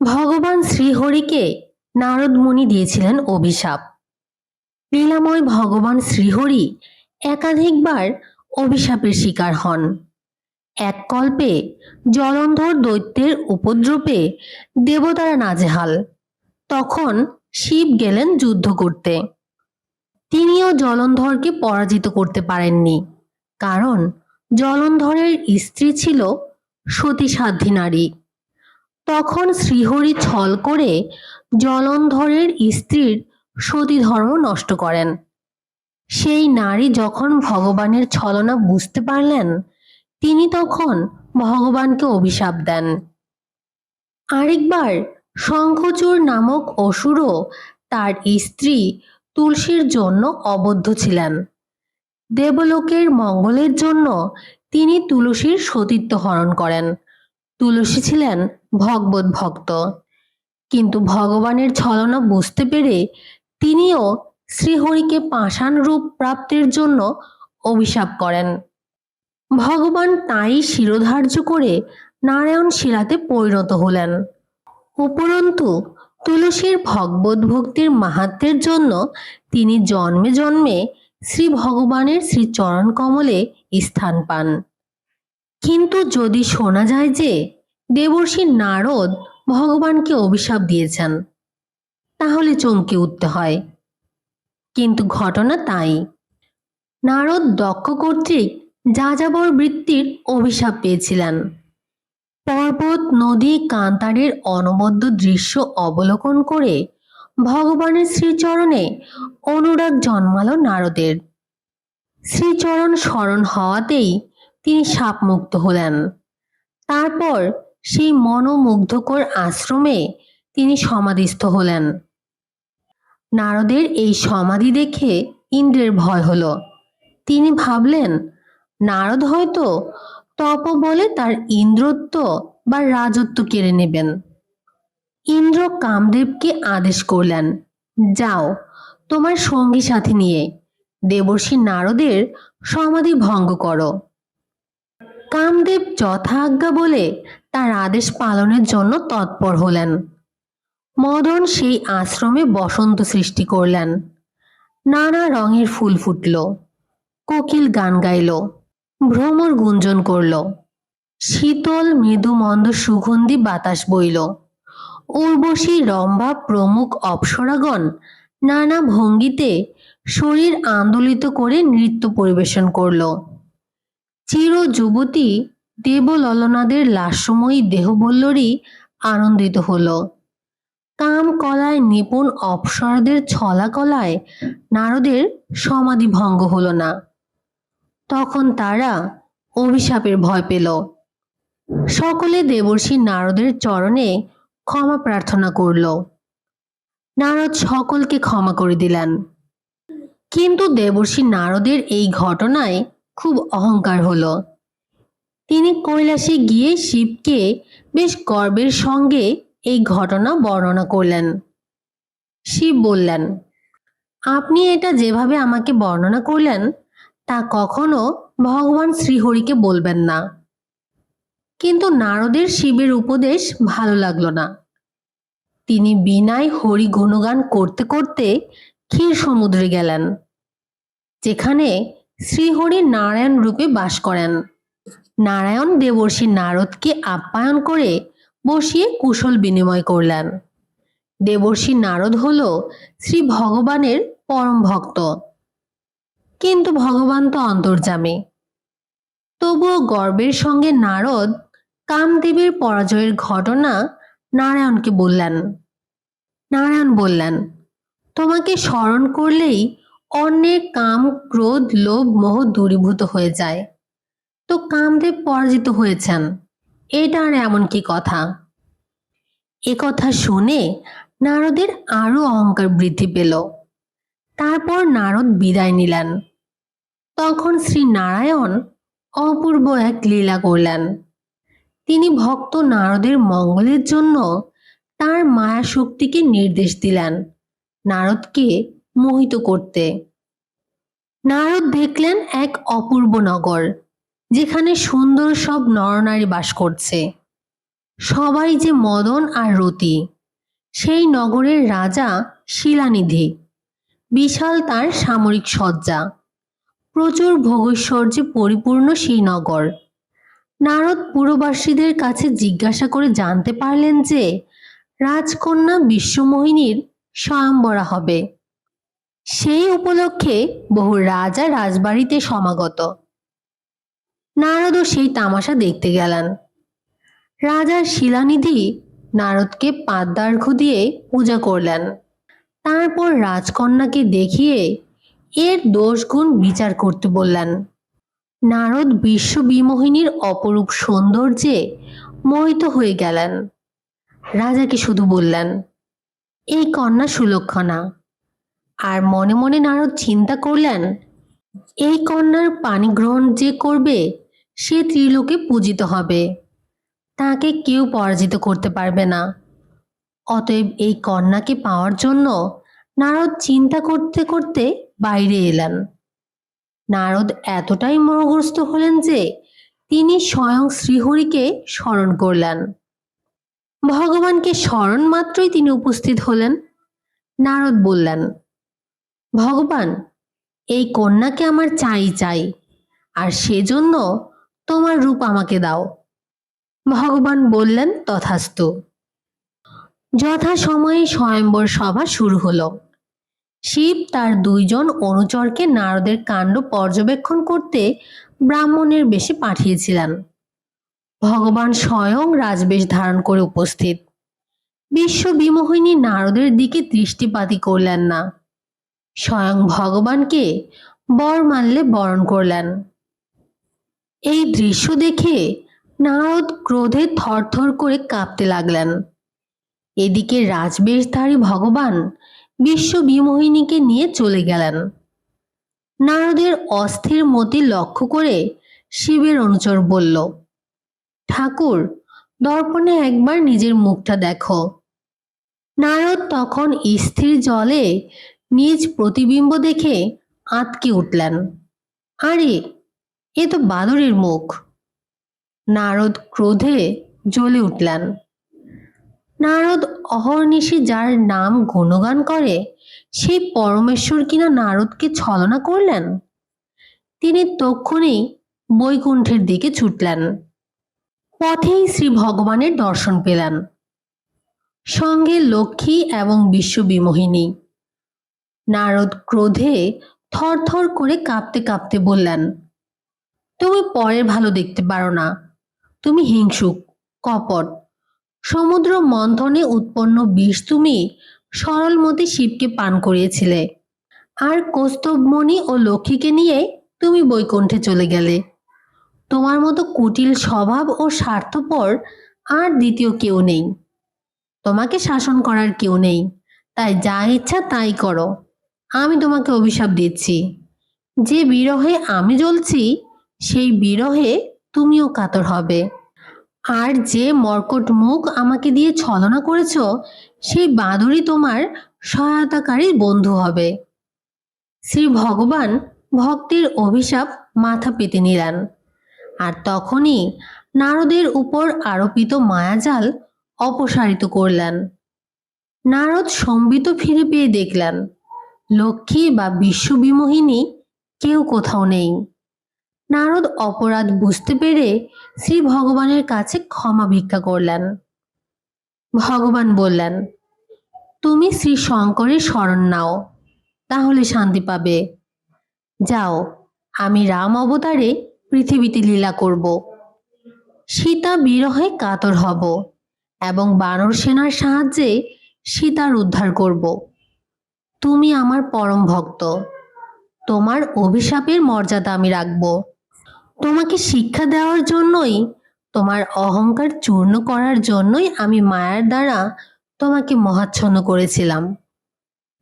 ভগবান শ্রীহরিকে নারদ মুনি দিয়েছিলেন অভিশাপ। লীলাময় ভগবান শ্রীহরি একাধিকবার অভিশাপের শিকার হন। এক কল্পে জলন্ধর দৈত্যের উপদ্রবে দেবতারা নাজেহাল। তখন শিব গেলেন যুদ্ধ করতে। তিনিও জলন্ধরকে পরাজিত করতে পারেননি, কারণ জলন্ধরের স্ত্রী ছিল সতী সাধ্বী নারী। তখন শ্রীহরি ছল করে জলন্ধরের স্ত্রীর সতী ধর্ম নষ্ট করেন। সেই নারী যখন ভগবানের ছলনা বুঝতে পারলেন, তিনি তখন ভগবানকে অভিশাপ দেন। আরেকবার শঙ্খচূড় নামক অসুরও তার স্ত্রী তুলসীর জন্য অবদ্ধ ছিলেন। দেবলোকের মঙ্গলের জন্য তিনি তুলসীর সতীত্ব হরণ করেন। তুলসী ছিলেন ভগবত ভক্ত। কিন্তু ভগবানের ছলনা বুঝতে পেরে তিনিও শ্রীহরিকে পাষাণ রূপ প্রাপ্তির জন্য অভিশাপ করেন। ভগবান তাই শিরোধার্য করে নারায়ণ শিলাতে পরিণত হলেন। উপরন্তু তুলসীর ভগবত ভক্তির মাহাত্মের জন্য তিনি জন্মে জন্মে শ্রী ভগবানের শ্রীচরণ কমলে স্থান পান। কিন্তু যদি শোনা যায় যে দেবর্ষী নারদ ভগবানকে অভিশাপ দিয়েছেন। তাহলে চমকে উঠতে হয়। কিন্তু ঘটনা তাই। নারদ দক্ষ কর্তৃক যাযাবর বৃত্তির অভিশাপ পেয়েছিলেন। পর্বত, নদী, কান্তারের অনবদ্য দৃশ্য অবলোকন করে ভগবানের শ্রীচরণে অনুরাগ জন্মালো নারদের। শ্রীচরণ স্মরণ হওয়াতেই তিনি সাপমুক্ত হলেন। তারপর সেই মনোমুগ্ধকর আশ্রমে তিনি সমাধিস্থ হলেন। নারদের এই সমাধি দেখে ইন্দ্রের ভয় হল। তিনি ভাবলেন, নারদ হয়তো তপ বলে তার ইন্দ্রত্ব বা রাজত্ব কেড়ে নেবেন। ইন্দ্র কামদেবকে আদেশ করলেন, যাও, তোমার সঙ্গী সাথী নিয়ে দেবর্ষী নারদের সমাধি ভঙ্গ করো। কামদেব যথা আজ্ঞা বলে তার আদেশ পালনের জন্য তৎপর হলেন। মদন সেই আশ্রমে বসন্ত সৃষ্টি করলেন। নানা রঙের ফুল ফুটল, কোকিল গান গাইল, ভ্রমর গুঞ্জন করল, শীতল মৃদু মন্দ সুগন্ধি বাতাস বইল, উর্বশী রম্ভা প্রমুখ অপ্সরাগণ নানা ভঙ্গিতে শরীর আন্দোলিত করে নৃত্য পরিবেশন করল। চির যুবতী দেবললনাদের লাস্যময়ী দেহবল্লরী আনন্দিত হল। কাম কলায় নিপুণ অপসরদের ছলা কলায় নারদের সমাধি ভঙ্গ হলো না। তখন তারা অভিশাপের ভয় পেল। সকলে দেবর্ষী নারদের চরণে ক্ষমা প্রার্থনা করল। নারদ সকলকে ক্ষমা করে দিলেন। কিন্তু দেবর্ষী নারদের এই ঘটনায় খুব অহংকার হলো। তিনি কৈলাসে গিয়ে শিবকে বেশ গর্বের সঙ্গে এই ঘটনা বর্ণনা করলেন। শিব বললেন, আপনি এটা যেভাবে আমাকে বর্ণনা করলেন, তা কখনো ভগবান শ্রীহরিকে বলবেন না। কিন্তু নারদের শিবের উপদেশ ভালো লাগল না। তিনি বিনায় হরি গুণগান করতে করতে ক্ষীর সমুদ্রে গেলেন, যেখানে শ্রীহরি নারায়ণ রূপে বাস করেন। নারায়ণ দেবর্ষী নারদকে আপ্যায়ন করে বসিয়ে কুশল বিনিময় করলেন। দেবর্ষী নারদ হল শ্রী ভগবানের পরম ভক্ত। কিন্তু ভগবান তো অন্তর্জামী তবুও গর্বের সঙ্গে নারদ কামদেবের পরাজয়ের ঘটনা নারায়ণকে বললেন। নারায়ণ বললেন, তোমাকে স্মরণ করলেই অন্যের কাম, ক্রোধ, লোভ, মোহ দূরীভূত হয়ে যায়। তো কামদেব পরাজিত হয়েছেন। এটা আর এমন কি কথা? এ কথা শুনে নারদের আরও অহংকার বৃদ্ধি পেল। তারপর নারদ বিদায় নিলেন। তখন শ্রী নারায়ণ অপূর্ব এক লীলা করলেন। তিনি ভক্ত নারদের মঙ্গলের জন্য তার মায়া শক্তিকে নির্দেশ দিলেন নারদকে মোহিত করতে। নারদ দেখলেন এক অপূর্ব নগর। যেখানে সুন্দর সব নরনারী বাস করছে। সবাই যে মদন আর রতি, সেই নগরের রাজা শিলানিধি, বিশাল তার সামরিক সজ্জা প্রচুর ভোগৈশ্বর্যে পরিপূর্ণ সেই নগর। নারদ পুরবাসীদের কাছে জিজ্ঞাসা করে জানতে পারলেন যে, রাজকন্যা বিশ্বমোহিনীর স্বয়ংবরা হবে। সেই উপলক্ষে বহু রাজা রাজবাড়িতে সমাগত। নারদও সেই তামাশা দেখতে গেলেন। রাজার শিলানিধি নারদকে পাদ্যার্ঘ দিয়ে পূজা করলেন। তারপর রাজকন্যাকে দেখিয়ে এর দোষগুণ বিচার করতে বললেন। নারদ বিশ্ববিমোহিনীর অপরূপ সৌন্দর্যে মোহিত হয়ে গেলেন। রাজাকে শুধু বললেন, এই কন্যা সুলক্ষণা। আর মনে মনে নারদ চিন্তা করলেন, এই কন্যার পানি গ্রহণ যে করবে সে ত্রিলোকে পূজিত হবে। তাকে কেউ পরাজিত করতে পারবে না। অতএব এই কন্যাকে পাওয়ার জন্য নারদ চিন্তা করতে করতে বাইরে এলেন। নারদ এতটাই মোহগ্রস্ত হলেন যে তিনি স্বয়ং শ্রীহরিকে স্মরণ করলেন। ভগবানকে স্মরণ মাত্রই তিনি উপস্থিত হলেন। নারদ বললেন, ভগবান, এই কন্যাকে আমার চাই চাই। আর সেজন্য তোমার রূপ আমাকে দাও। ভগবান বললেন, তথাস্তু। যথা সময়ে স্বয়ম্বর সভা শুরু হলো। শিব তার দুইজন অনুচরকে নারদের কাণ্ড পর্যবেক্ষণ করতে ব্রাহ্মণের বেশে পাঠিয়েছিলেন। ভগবান স্বয়ং রাজবেশ ধারণ করে উপস্থিত। বিশ্ব বিমোহিনী নারদের দিকে দৃষ্টিপাতই করলেন না। স্বয়ং ভগবানকে বর মানলে বরণ করলেন। এই দৃশ্য দেখে নারদ ক্রোধে থরথর করে কাঁপতে লাগলেন। এদিকে রাজবেশধারী ভগবান বিশ্ব বিমোহিনীকে নিয়ে চলে গেলেন। নারদের অস্থির মতি লক্ষ্য করে শিবের অনুচর বলল, ঠাকুর, দর্পণে একবার নিজের মুখটা দেখো। নারদ তখন স্থির জলে নিজ প্রতিবিম্ব দেখে আঁতকে উঠলেন। আরে এ তো বাদরের মুখ। নারদ ক্রোধে জ্বলে উঠলেন। নারদ অহর্নিশি যার নাম গুণগান করে সেই পরমেশ্বর কিনা নারদকে ছলনা করলেন? তিনি তক্ষণে বৈকুণ্ঠের দিকে ছুটলেন। পথেই শ্রী ভগবানের দর্শন পেলেন। সঙ্গে লক্ষ্মী এবং বিশ্ববিমোহিনী। নারদ ক্রোধে থরথর করে কাঁপতে কাঁপতে বললেন তুমি পরের ভালো দেখতে পারো না। তুমি হিংসুক, কপট, সমুদ্র মন্থনে উৎপন্ন বিষ তুমি সরলমতি শিবকে পান করিয়েছিলে। আর কৌস্তবমণি ও লক্ষ্মীকে নিয়ে তুমি বৈকুণ্ঠে চলে গেলে। তোমার মতো কুটিল স্বভাব ও স্বার্থপর আর দ্বিতীয় কেউ নেই। তোমাকে শাসন করার কেউ নেই। তাই যা ইচ্ছা তাই করো। আমি তোমাকে অভিশাপ দিচ্ছি। যে বিরহে আমি জ্বলছি সেই বিরহে তুমিও কাতর হবে। আর যে মর্কট মুখ আমাকে দিয়ে ছলনা করেছ, সেই বাঁদরই তোমার সহায়তাকারী বন্ধু হবে। শ্রী ভগবান ভক্তের অভিশাপ মাথা পেতে নিলেন। আর তখনই নারদের উপর আরোপিত মায়াজাল অপসারিত করলেন। নারদ সম্বিত ফিরে পেয়ে দেখলেন, লক্ষ্মী বা বিশ্ববিমোহিনী কেউ কোথাও নেই। নারদ অপরাধ বুঝতে পেরে শ্রী ভগবানের কাছে ক্ষমা ভিক্ষা করলেন। ভগবান বললেন, তুমি শ্রী শঙ্করের শরণ নাও, তাহলে শান্তি পাবে। যাও, আমি রাম অবতারে পৃথিবীতে লীলা করব। সীতা বিরহে কাতর হব এবং বানর সেনার সাহায্যে সীতার উদ্ধার করব। তুমি আমার পরম ভক্ত। তোমার অভিশাপের মর্যাদা আমি রাখব। তোমাকে শিক্ষা দেওয়ার জন্যই, তোমার অহংকার চূর্ণ করার জন্যই আমি মায়ার দ্বারা তোমাকে মহাচ্ছন্ন করেছিলাম।